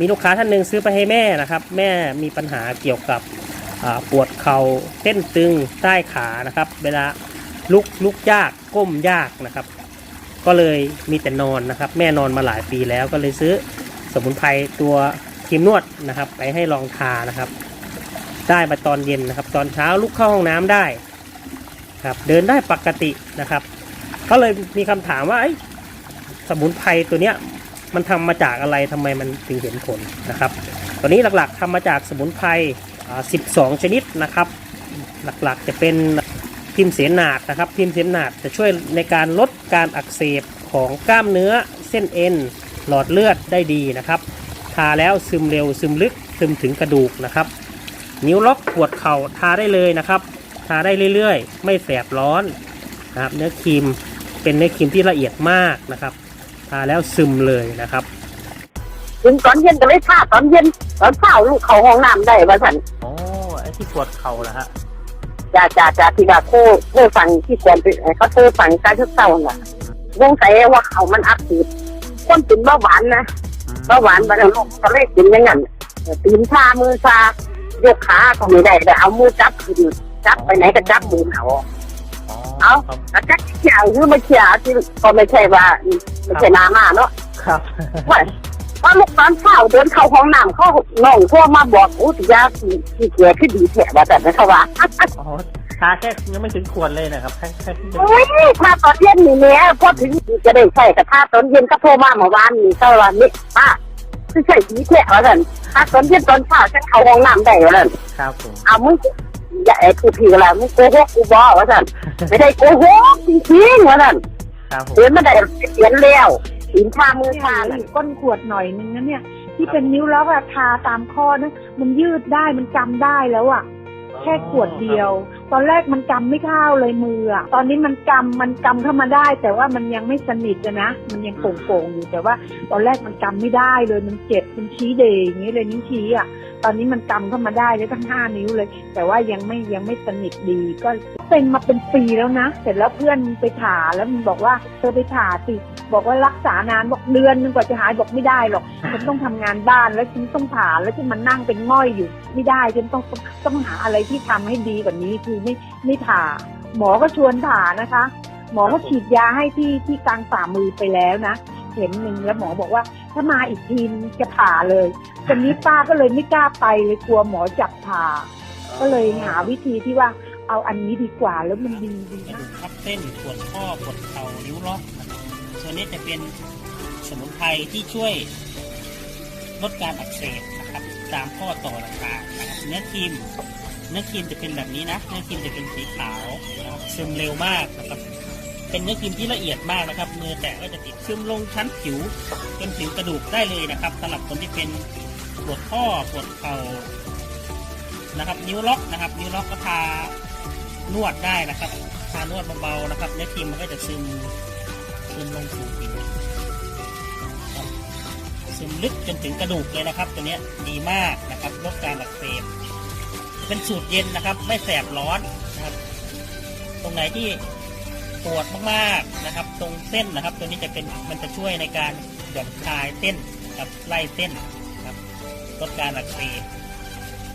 มีลูกค้าท่านหนึ่งซื้อไปให้แม่นะครับ แม่มีปัญหาเกี่ยวกับปวดเข่าเส้นตึงใต้ขานะครับ เวลาลุกลุกยากก้มยากนะครับ ก็เลยมีแต่นอนนะครับ แม่นอนมาหลายปีแล้วก็เลยซื้อสมุนไพรตัวครีมนวดนะครับ ไปให้ลองทานะครับ ได้มาตอนเย็นนะครับ ตอนเช้าลุกเข้าห้องน้ำได้ครับ เดินได้ปกตินะครับ ก็เลยมีคำถามว่าเอ้สมุนไพรตัวเนี้ย มันทำมาจากอะไรทำไมมันถึงเห็นผลนะครับตัวนี้หลักๆทำมาจากสมุนไพร 12 ชนิดนะครับ หลักๆจะเป็นพิมพ์เสนหนาดนะครับ พิมพ์เสนหนาดจะช่วยในการลดการอักเสบของกล้ามเนื้อเส้นเอ็น หลอดเลือดได้ดีนะครับ ทาแล้วซึมเร็วซึมลึกซึมถึงกระดูกนะครับ นิ้วล็อกปวดเข่าทาได้เลยนะครับ ทาได้เรื่อยๆ ไม่แสบร้อนนะครับ เนื้อครีมเป็นเนื้อครีมที่ละเอียดมากนะครับ ทาแล้วซึมเลยนะครับถึงตอนเย็นก็เลยท่าตอนเย็นตอนเช้าลูกเขาห้องน้ำได้ว่าสันโอ้ไอที่ปวดเข่านะฮะจ่าจ่าจ่าที่ว่าโคโคฟังที่ควรไปเขาโทรฟังการทุกเช้าน่ะวงใส่ว่าเขามันอักเสบคนเป็นเบาหวานนะเบาหวานบรรลุก็เลยเป็นอย่างนั้นตีนชามือชายกขาก็ไม่ได้แต่เอามือจับขึ้นจับไปไหนก็จับมือเขา เอาครับแล้วจักเขียวหรือไม่เขียวที่ก็ไม่ใช่ว่าไม่ใช่นามาเนาะครับว่าว่าลูกตอนเช้าเดินเข้าห้องน้ำเขาน้องโทรมาบอกอู้ติยาสีสีเขียวขึ้นดีแถว่าแต่นะเขาว่าอ๋อทาแค่ยังไม่ถึงขวดเลยนะครับแค่แค่ที่เป็นโอ้ยถ้าตอนเย็นนี่เนี่ยพอถึงจะได้ใส่กับถ้าตอนเย็นก็โทรมาเมื่อวานนี่เขาว่านี่ป้าคือใส่ดีแถว่าแต่ถ้าตอนเย็นตอนเช้าฉันเข้าห้องน้ำได้ว่าแต่ครับผมเอามึง อย่าไอ้กูผีอะไรมึงโกหกกูบอกว่าแต่ไม่ได้โกหกจริงๆว่าแต่ครับผมเดือนไม่ได้เขียนแล้วสินชามือเนี่ยชาเหลือน่ะอีกก้นขวดหน่อยนึงนะเนี่ย ที่เป็นนิ้วล็อกอะทาตามข้อนะมันยืดได้มันจำได้แล้วอะแค่ขวดเดียว ตอนแรกมันกำไม่เข้าเลยมืออะตอนนี้มันกำมันกำเข้ามาได้ แต่ว่ามันยังไม่สนิทอะนะมันยังโป่งๆอยู่แต่ว่า ตอนแรกมันกำไม่ได้เลยมันเจ็บมันชี้เดย์อย่างนี้เลยนิ้วชี้อะ ตอนนี้มันกำเข้ามาได้เลยทั้งห้านิ้วเลย แต่ว่ายังไม่ยังไม่สนิทดี ก็เป็นมาเป็นปีแล้วนะ เสร็จแล้วเพื่อนไปผ่าแล้วมันบอกว่าเธอไปผ่าสิบอกว่ารักษานานบอกเดือนนึงกว่าจะหายบอกไม่ได้หรอกฉันต้องทำงานบ้านแล้วฉันต้องผ่าแล้วฉันมันนั่งเป็นง่อยอยู่ ไม่ได้ฉันต้องต้องหาอะไรที่ทำให้ดีกว่านี้คือไม่ไม่ผ่า หมอก็ชวนผ่านะคะ หมอก็ฉีดยาให้ที่ที่กลางฝ่ามือไปแล้วนะเข็มหนึ่งแล้วหมอบอกว่าถ้ามาอีกทีจะผ่าเลย ตอนนี้ป้าก็เลยไม่กล้าไปเลยกลัวหมอจับผ่าก็เลยหาวิธีที่ว่าเอาอันนี้ดีกว่าแล้วมันดีดีกระนะดูกทับเส้นปวดข้อปวดเข่านิ้วล็อกนะครับส่วนนี้จะเป็นสมุนไพรที่ช่วยลดการอักเสบนะครับตามข้อต่อต่างๆนะครับเนื้อครีมเนื้อครีมจะเป็นแบบนี้นะ เนื้อครีมจะเป็นสีขาวนะครับซึมเร็วมากนะครับเป็นเนื้อครีมที่ละเอียดมากนะครับมือแตะก็จะติดซึมลงชั้นผิวจนผิวกระดูกได้เลยนะครับสำหรับคนที่เป็น ปวดข้อปวดเข่านะครับ นิ้วล็อกนะครับ นิ้วล็อกก็ทานวดได้นะครับทานวดเบาๆนะครับเนื้อครีมมันก็จะซึมซึมลงสู่ผิวซึมลึกจนถึงกระดูกเลยนะครับ ตัวนี้ดีมากนะครับลดการอักเสบเป็นสูตรเย็นนะครับ ไม่แสบร้อนนะครับ ตรงไหนที่ปวดมากๆนะครับ ตรงเส้นนะครับ ตัวนี้จะเป็นมันจะช่วยในการหย่อนคลายเส้นกับไล่เส้น ลดการอักเสบ